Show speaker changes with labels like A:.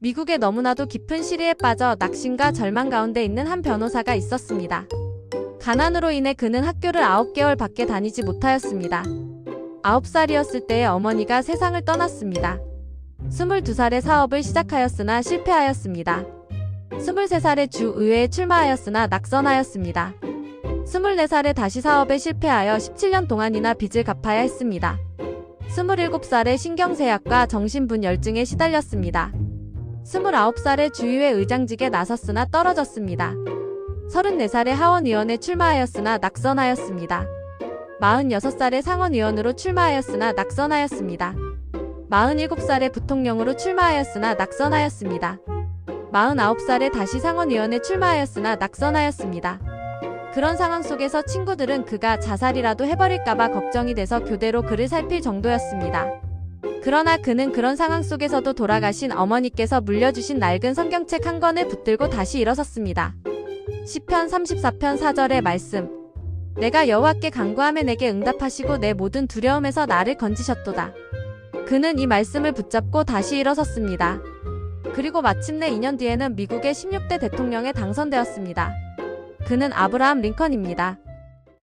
A: 미국의 너무나도 깊은 시리에 빠져 낙심과 절망 가운데 있는 한 변호사가 있었습니다. 가난으로 인해 그는 학교를 9개월 밖에 다니지 못하였습니다. 9살이었을 때에 어머니가 세상을 떠났습니다. 22살에 사업을 시작하였으나 실패하였습니다. 23살에 주 의회에 출마하였으나 낙선하였습니다. 24살에 다시 사업에 실패하여 17년 동안이나 빚을 갚아야 했습니다. 27살에 신경쇠약과 정신분열증에 시달렸습니다. 29살에 주의회 의장직에 나섰으나 떨어졌습니다. 34살에 하원의원에 출마하였으나 낙선하였습니다. 46살에 상원의원으로 출마하였으나 낙선하였습니다. 47살에 부통령으로 출마하였으나 낙선하였습니다. 49살에 다시 상원의원에 출마하였으나 낙선하였습니다. 그런 상황 속에서 친구들은 그가 자살이라도 해버릴까봐 걱정이 돼서 교대로 그를 살필 정도였습니다. 그러나 그는 그런 상황 속에서도 돌아가신 어머니께서 물려주신 낡은 성경책 한 권을 붙들고 다시 일어섰습니다. 시편 34편 4절의 말씀. 내가 여호와께 간구함에 내게 응답하시고 내 모든 두려움에서 나를 건지셨도다. 그는 이 말씀을 붙잡고 다시 일어섰습니다. 그리고 마침내 2년 뒤에는 미국의 16대 대통령에 당선되었습니다. 그는 아브라함 링컨입니다.